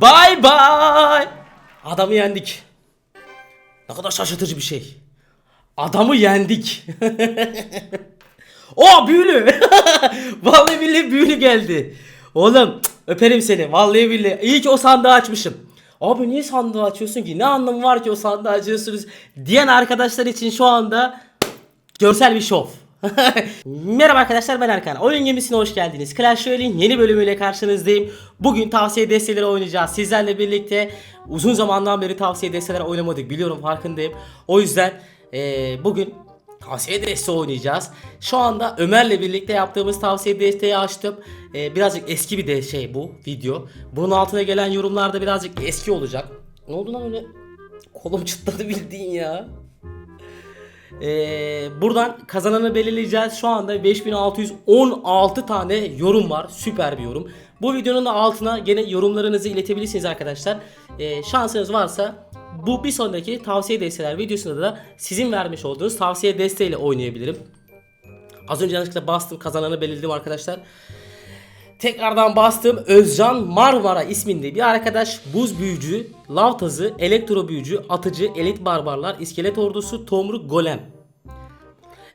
Bye bye. Adamı yendik. Ne kadar şaşırtıcı bir şey. Adamı yendik. o büyülü. Vallahi billahi büyülü geldi. Oğlum öperim seni. Vallahi billahi. İyi ki o sandığı açmışım. Abi niye sandığı açıyorsun ki? Ne anlamı var ki o sandığı açıyorsunuz? Diyen arkadaşlar için şu anda görsel bir şov. Merhaba arkadaşlar ben Erkan. Oyun gemisine hoş geldiniz. Clash Royale'in yeni bölümüyle karşınızdayım. Bugün tavsiye desteleri oynayacağız. Sizlerle birlikte uzun zamandan beri tavsiye desteleri oynamadık. Biliyorum farkındayım. O yüzden eee, bugün tavsiye desteği oynayacağız. Şu anda Ömer'le birlikte yaptığımız tavsiye desteği açtım. Eee, birazcık eski bir de şey bu video. Bunun altına gelen yorumlarda birazcık eski olacak. Ne oldu lan öyle? Kolum çıtladı bildiğin ya. Ee, buradan kazananı belirleyeceğiz. Şu anda 5616 tane yorum var. Süper bir yorum. Bu videonun da altına gene yorumlarınızı iletebilirsiniz arkadaşlar. Ee, şansınız varsa bu bir sonraki tavsiye desteler videosunda da sizin vermiş olduğunuz tavsiye desteğiyle oynayabilirim. Az önce yanlışlıkla bastım kazananı belirledim arkadaşlar. Tekrardan bastım Özcan Marmara isminde bir arkadaş buz büyücü, lav tazı, elektro büyücü, atıcı, elit barbarlar, iskelet ordusu, tomruk, golem.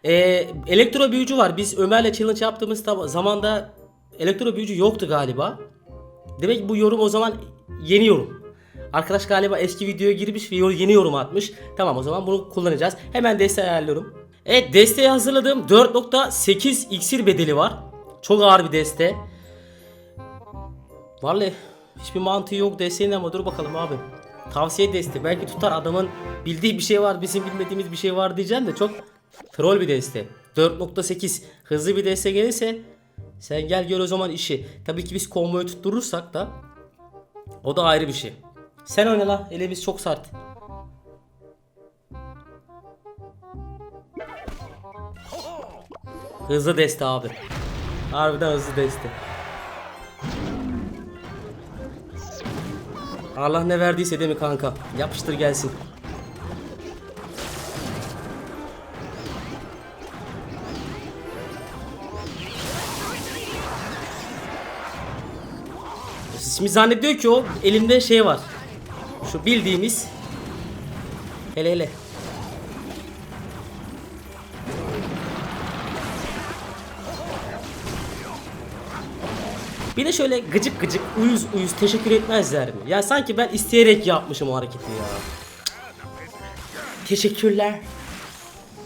Ee, elektro büyücü var. Biz Ömer'le challenge yaptığımız zamanda elektro büyücü yoktu galiba. Demek ki bu yorum o zaman yeni yorum. Arkadaş galiba eski videoya girmiş ve yeni yorum atmış. Tamam o zaman bunu kullanacağız. Hemen desteği ayarlıyorum. Evet desteği hazırladığım 4.8 iksir bedeli var. Çok ağır bir deste. Vallahi hiçbir mantığı yok desteğin ama dur bakalım abi. Tavsiye desteği belki tutar adamın bildiği bir şey var bizim bilmediğimiz bir şey var diyeceğim de çok troll bir deste. 4.8 hızlı bir deste gelirse sen gel gör o zaman işi. Tabii ki biz komboyu tutturursak da o da ayrı bir şey. Sen oyna la elimiz çok sert. Hızlı deste abi. Harbiden hızlı deste. Allah ne verdiyse değil mi kanka? Yapıştır gelsin. Şimdi zannediyor ki o elimde şey var. Şu bildiğimiz. Hele hele. Bir de şöyle gıcık gıcık uyuz uyuz teşekkür etmezler mi? Ya sanki ben isteyerek yapmışım o hareketi ya. Teşekkürler.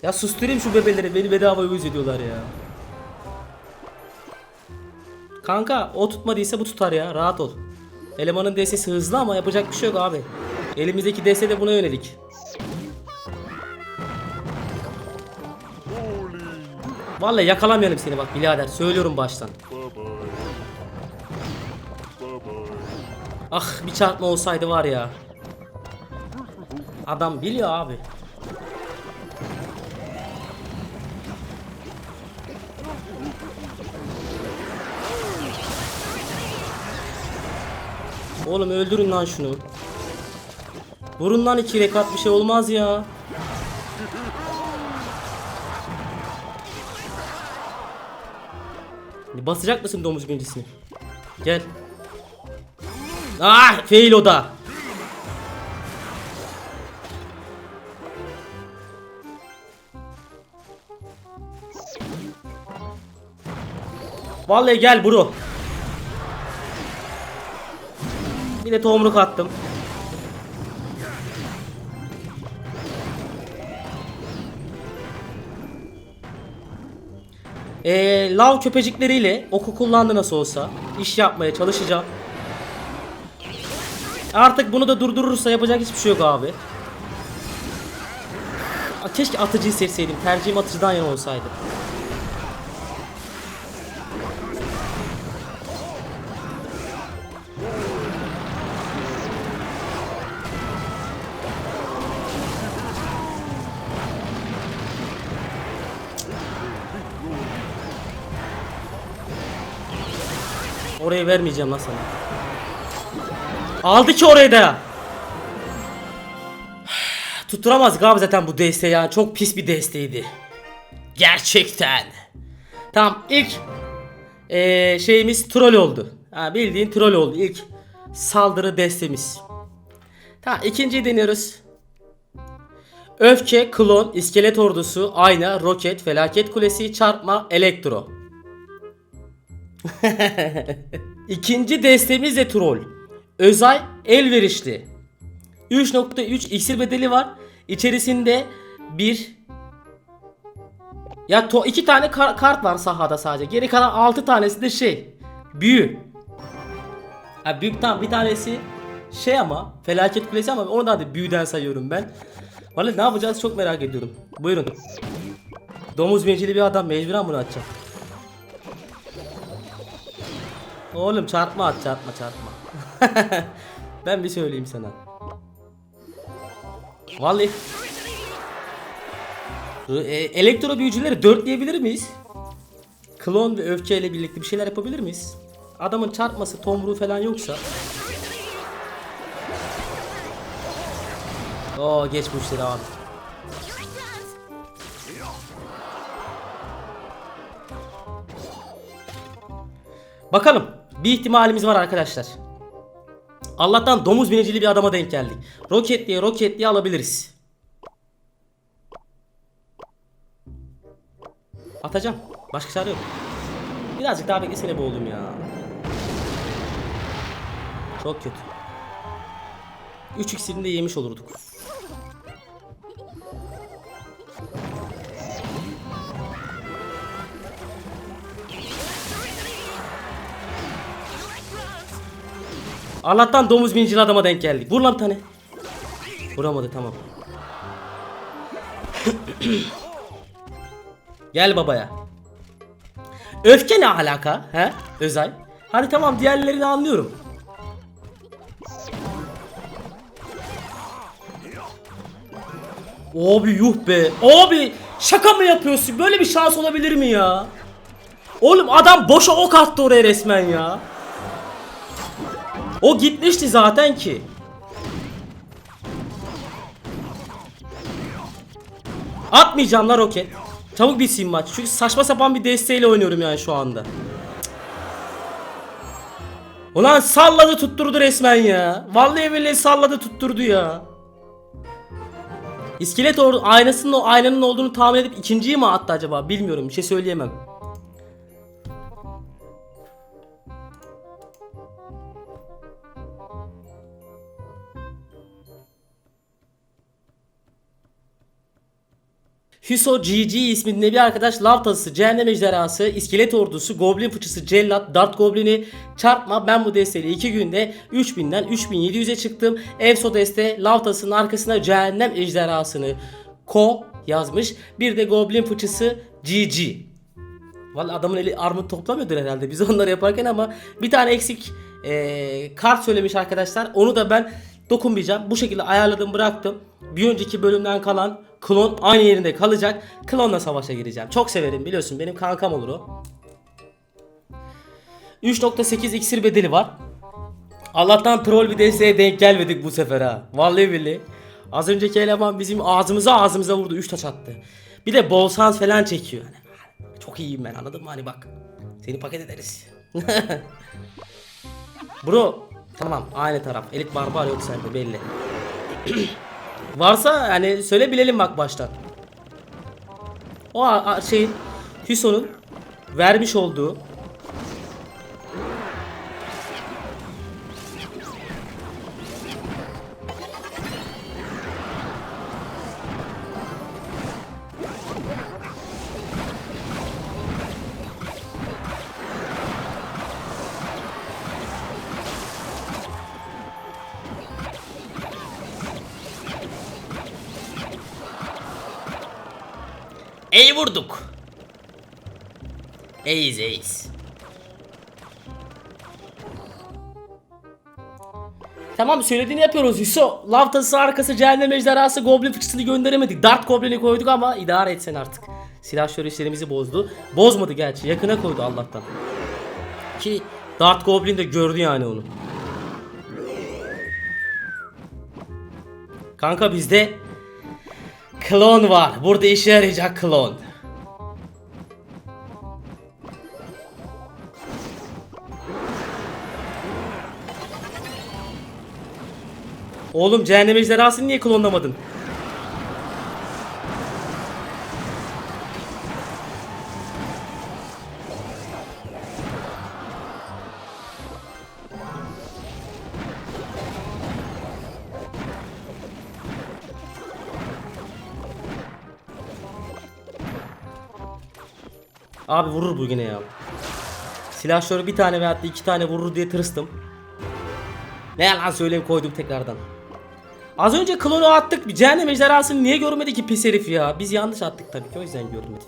Ya susturayım şu bebeleri beni bedava uyuz ediyorlar ya. Kanka o tutmadıysa bu tutar ya rahat ol. Elemanın DS'si hızlı ama yapacak bir şey yok abi. Elimizdeki DS de buna yönelik. Vallahi yakalamayalım seni bak birader söylüyorum baştan. Ah bir çarpma olsaydı var ya. Adam biliyor abi. Oğlum öldürün lan şunu. Vurun lan iki rekat bir şey olmaz ya. Basacak mısın domuz birincisini? Gel. Ah fail o da. Vallahi gel bro. Bir de tomruk attım. Ee, lav köpecikleriyle oku kullandı nasıl olsa. iş yapmaya çalışacağım. Artık bunu da durdurursa yapacak hiçbir şey yok abi. Keşke atıcıyı seçseydim. Tercihim atıcıdan yana olsaydı. Orayı vermeyeceğim lan sana. Aldı ki orayı da. Tutturamazdık abi zaten bu desteği ya. Çok pis bir desteğiydi. Gerçekten. Tamam ilk eee, şeyimiz troll oldu. Ha, bildiğin troll oldu ilk. saldırı destemiz. Tamam ikinciyi deniyoruz. Öfke, klon, iskelet ordusu, ayna, roket, felaket kulesi, çarpma, elektro. İkinci destemiz de troll. Özay, elverişli. 3.3 iksir bedeli var. İçerisinde bir ya to iki tane kar- kart var sahada sadece. Geri kalan 6 tanesi de şey. Büyü. Ha büyük tam bir tanesi şey ama felaket kulesi ama onu da hadi büyüden sayıyorum ben. Vallahi ne yapacağız çok merak ediyorum. Buyurun. Domuz bencili bir adam mecburen bunu Oğlum çarpma at çarpma çarpma. ben bir söyleyeyim sana. Vallahi e, elektro büyücüleri dörtleyebilir miyiz? Klon ve öfkeyle birlikte bir şeyler yapabilir miyiz? Adamın çarpması, tomruğu falan yoksa. Oo geç bu işleri abi. Bakalım. Bir ihtimalimiz var arkadaşlar. Allah'tan domuz binicili bir adama denk geldik. Roket diye roket diye alabiliriz. Atacağım. Başka çare yok. Birazcık daha beklesene boğuldum ya. Çok kötü. 3 iksirini de yemiş olurduk. Allah'tan domuz binicili adama denk geldik. Vur lan bir tane. Vuramadı tamam. Gel babaya. Öfke ne alaka? He? Özay. Hadi tamam diğerlerini anlıyorum. Abi yuh be. Abi şaka mı yapıyorsun? Böyle bir şans olabilir mi ya? Oğlum adam boşa ok attı oraya resmen ya. O gitmişti zaten ki. Atmayacağım la roket. Çabuk bitsin maç. Çünkü saçma sapan bir desteğiyle oynuyorum yani şu anda. Ulan salladı tutturdu resmen ya. Vallahi billahi salladı tutturdu ya. İskelet aynasının o aynanın olduğunu tahmin edip ikinciyi mi attı acaba? Bilmiyorum. Bir şey söyleyemem. Hüso GG isminde bir arkadaş lav tazısı, cehennem ejderhası, iskelet ordusu, goblin fıçısı, cellat, dart goblini çarpma ben bu desteğiyle 2 günde 3000'den 3700'e çıktım. Evso deste lav tazısının arkasına cehennem ejderhasını ko yazmış. Bir de goblin fıçısı GG. Vallahi adamın eli armut toplamıyordur herhalde biz onları yaparken ama bir tane eksik eee, kart söylemiş arkadaşlar. Onu da ben dokunmayacağım. Bu şekilde ayarladım bıraktım. Bir önceki bölümden kalan klon aynı yerinde kalacak. Klonla savaşa gireceğim. Çok severim biliyorsun benim kankam olur o. 3.8 iksir bedeli var. Allah'tan troll bir desteğe denk gelmedik bu sefer ha. Vallahi billahi. Az önceki eleman bizim ağzımıza ağzımıza vurdu 3 taş attı. Bir de bol sans falan çekiyor. Yani. Çok iyiyim ben anladın mı hani bak. Seni paket ederiz. Bro tamam aynı taraf. Elit barbar yok sende belli. Varsa hani söyle bilelim bak baştan. O şeyin Hüson'un vermiş olduğu Ey vurduk. Eyiz eyiz. Tamam söylediğini yapıyoruz Hüso. Laftası arkası cehennem ejderhası goblin fıçısını gönderemedik. Dart goblini koyduk ama idare etsen artık. Silah işlerimizi bozdu. Bozmadı gerçi. Yakına koydu Allah'tan. Ki Dart goblin de gördü yani onu. Kanka bizde klon var. Burada işe yarayacak klon. Oğlum cehennem ejderhasını niye klonlamadın? Abi vurur bu yine ya. Silahşörü bir tane veyahut da iki tane vurur diye tırstım. Ne yalan söyleyeyim koydum tekrardan. Az önce klonu attık. Bir cehennem ejderhasını niye görmedi ki pis herif ya? Biz yanlış attık tabii ki o yüzden görmedi.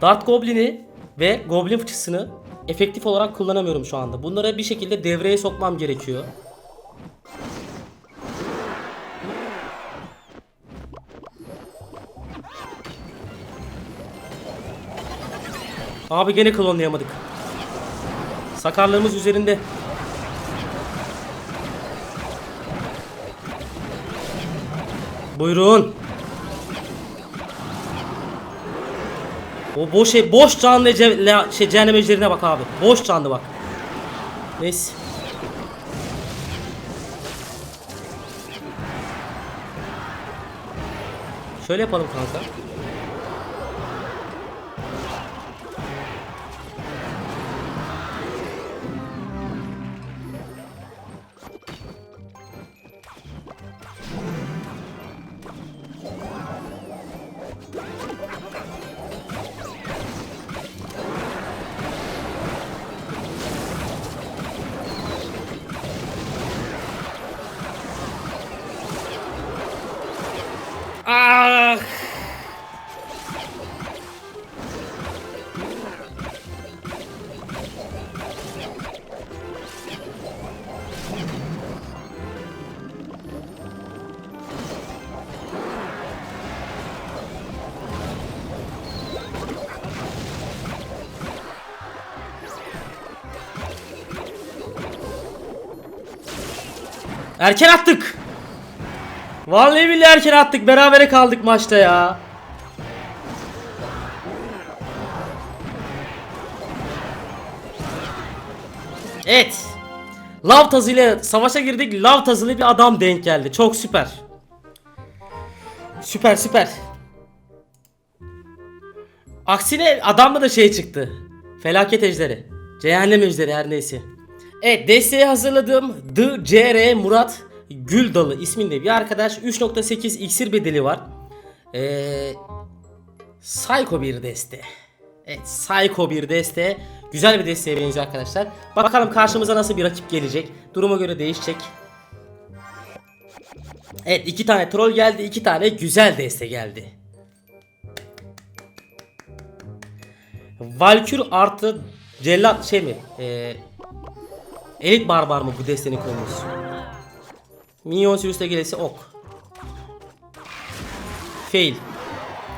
Dart Goblin'i ve Goblin fıçısını efektif olarak kullanamıyorum şu anda. Bunları bir şekilde devreye sokmam gerekiyor. Abi gene klonlayamadık. Sakarlığımız üzerinde. Buyurun. O boş şey boş canlı ce, le- şey cehennem ejderine bak abi. Boş canlı bak. Neyse. Şöyle yapalım kanka. Erken attık. Vallahi billahi erken attık. Berabere kaldık maçta ya. Evet. Lav tazıyla savaşa girdik. Lav tazılı bir adam denk geldi. Çok süper. Süper süper. Aksine adamda da şey çıktı. Felaket ejderi. Cehennem ejderi her neyse. Evet desteği hazırladığım The CR Murat Güldalı isminde bir arkadaş 3.8 iksir bedeli var. Ee, Psycho bir deste. Evet Psycho bir deste. Güzel bir desteğe benziyor arkadaşlar. Bakalım karşımıza nasıl bir rakip gelecek. Duruma göre değişecek. Evet iki tane troll geldi. iki tane güzel deste geldi. Valkür artı cellat şey mi? Ee, Elit barbar mı bu destenin konusu? Minyon sürüsü gelirse ok. Fail.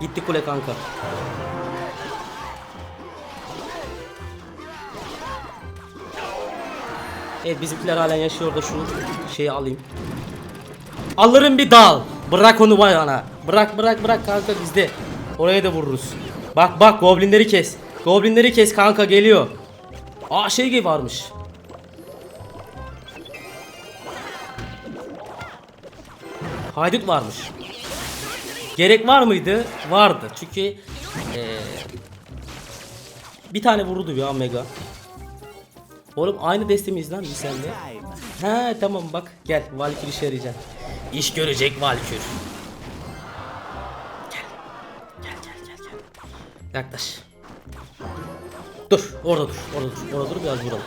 Gitti kule kanka. Evet bizimkiler halen yaşıyor da şu şeyi alayım. Alırım bir dal. Bırak onu bana. Bırak bırak bırak kanka bizde. Oraya da vururuz. Bak bak goblinleri kes. Goblinleri kes kanka geliyor. Aa şey gibi varmış. Haydut varmış. Gerek var mıydı? Vardı. Çünkü eee, bir tane vururdu ya Mega. Oğlum aynı destemiz lan biz sende. He tamam bak gel Valkür işe yarayacak. İş görecek Valkür. Gel. Gel gel gel gel. Yaklaş. Dur orada dur orada dur orada dur biraz vuralım.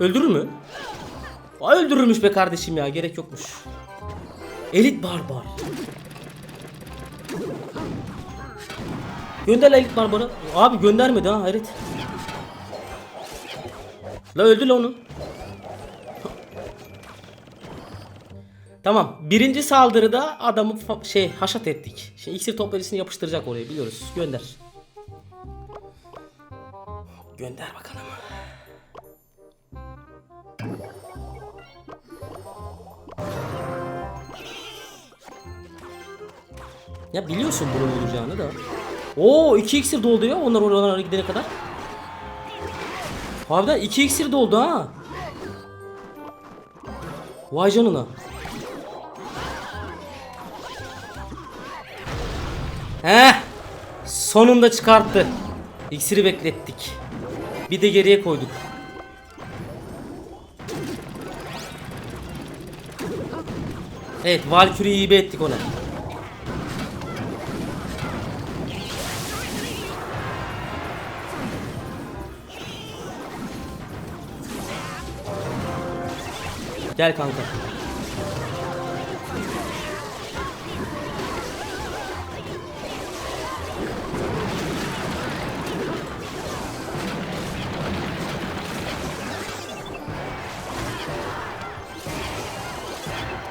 Öldürür mü? Ay öldürürmüş be kardeşim ya gerek yokmuş. Elit barbar. Gönder elit barbarı. Abi göndermedi ha hayret. La öldü la onu. Tamam. Birinci saldırıda adamı şey haşat ettik. Şimdi iksir toplayıcısını yapıştıracak oraya biliyoruz. Gönder. Gönder bakalım. Ya biliyorsun bunu olacağını da. Oo 2 iksir doldu ya onlar oralara gidene kadar. Harbiden 2 iksir doldu ha. Vay canına. Heh. Sonunda çıkarttı. İksiri beklettik. Bir de geriye koyduk. Evet, Valkyrie'yi hibe ettik ona. Gel kanka.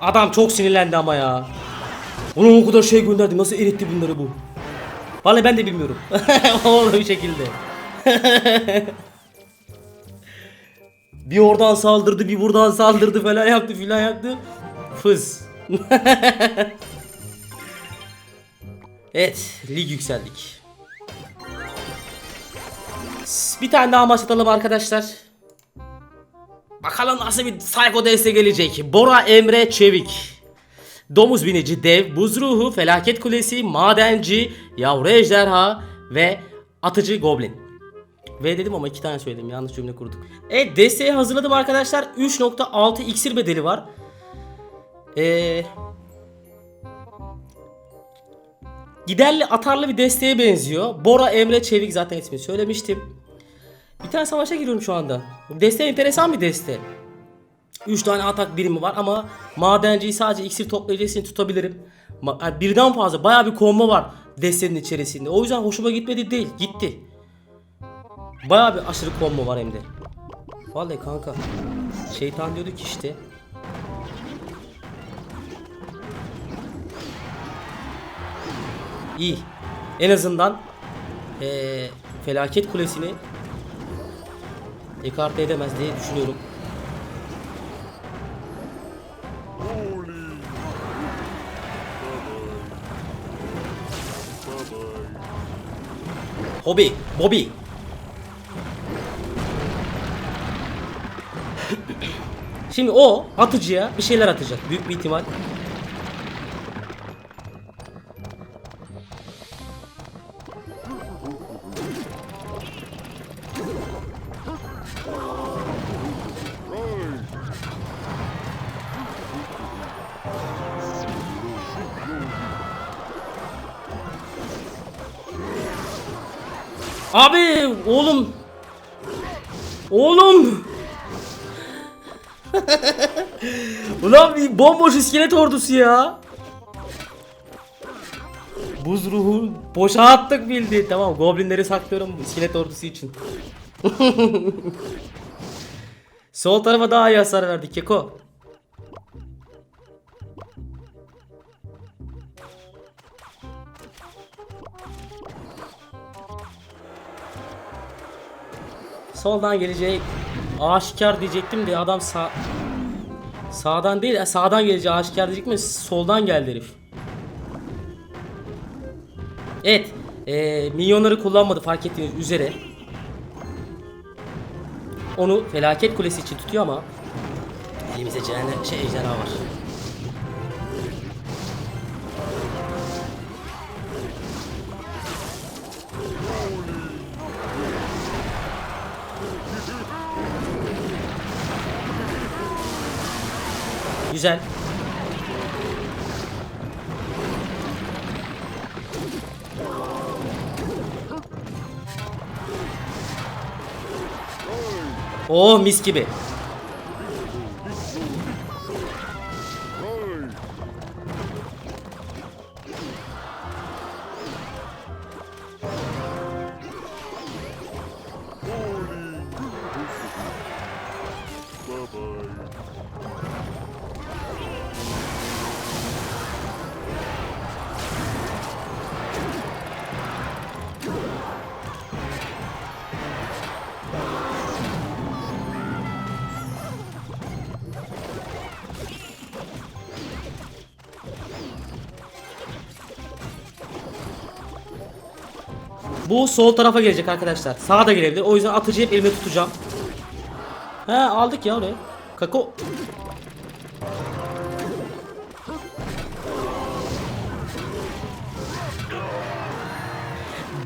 Adam çok sinirlendi ama ya. Ona o kadar şey gönderdi. Nasıl eritti bunları bu? Vallahi ben de bilmiyorum. Oldu bir şekilde. bir oradan saldırdı, bir buradan saldırdı falan yaptı filan yaptı. Fız. evet, lig yükseldik. Bir tane daha maç atalım arkadaşlar. Bakalım nasıl bir Psycho deste gelecek. Bora Emre Çevik. Domuz binici dev, buz ruhu, felaket kulesi, madenci, yavru ejderha ve atıcı goblin. Ve dedim ama iki tane söyledim yanlış cümle kurduk. Evet desteği hazırladım arkadaşlar. 3.6 iksir bedeli var. Ee, giderli atarlı bir desteğe benziyor. Bora Emre Çevik zaten ismini söylemiştim. Bir tane savaşa giriyorum şu anda. Deste enteresan bir deste. 3 tane atak birimi var ama madenciyi sadece iksir toplayıcısını tutabilirim. Yani birden fazla baya bir combo var destenin içerisinde. O yüzden hoşuma gitmedi değil. Gitti. Baya bir aşırı combo var hem de. Vallahi kanka. Şeytan diyorduk işte. İyi. En azından eee, felaket kulesini ekarte edemez diye düşünüyorum. Hobi, Bobby. Şimdi o atıcıya bir şeyler atacak büyük bir ihtimal. Abi oğlum. Oğlum. Ulan bir bomboş iskelet ordusu ya. Buz ruhu boşa attık bildi. Tamam goblinleri saklıyorum iskelet ordusu için. Sol tarafa daha iyi hasar verdik Keko. Soldan geleceği aşikar diyecektim de adam sağ sağdan değil e, sağdan geleceği aşikar diyecek mi? Soldan geldi herif. Evet. E, milyonları kullanmadı fark ettiğiniz üzere. Onu felaket kulesi için tutuyor ama elimizde cehennem şey ejderha var. Güzel. Oh mis gibi. Bu sol tarafa gelecek arkadaşlar. Sağa da gelebilir. O yüzden atıcı hep elimde tutacağım. He aldık ya oraya. Kako.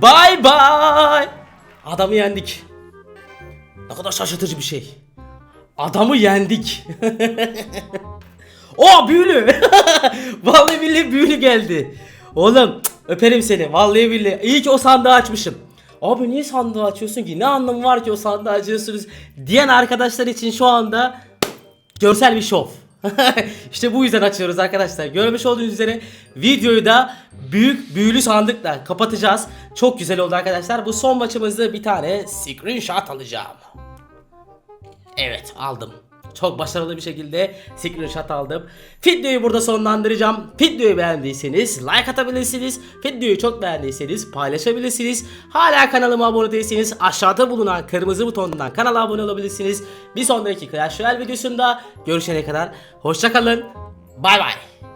Bye bye. Adamı yendik. Ne kadar şaşırtıcı bir şey. Adamı yendik. o büyülü. Vallahi billahi büyülü geldi. Oğlum öperim seni. Vallahi billahi. İyi ki o sandığı açmışım. Abi niye sandığı açıyorsun ki? Ne anlamı var ki o sandığı açıyorsunuz? Diyen arkadaşlar için şu anda görsel bir şov. işte bu yüzden açıyoruz arkadaşlar. Görmüş olduğunuz üzere videoyu da büyük büyülü sandıkla kapatacağız. Çok güzel oldu arkadaşlar. Bu son maçımızda bir tane screenshot alacağım. Evet aldım. Çok başarılı bir şekilde screenshot aldım. Videoyu burada sonlandıracağım. Videoyu beğendiyseniz like atabilirsiniz. Videoyu çok beğendiyseniz paylaşabilirsiniz. Hala kanalıma abone değilseniz aşağıda bulunan kırmızı butonundan kanala abone olabilirsiniz. Bir sonraki Clash Royale videosunda görüşene kadar hoşçakalın. Bay bay.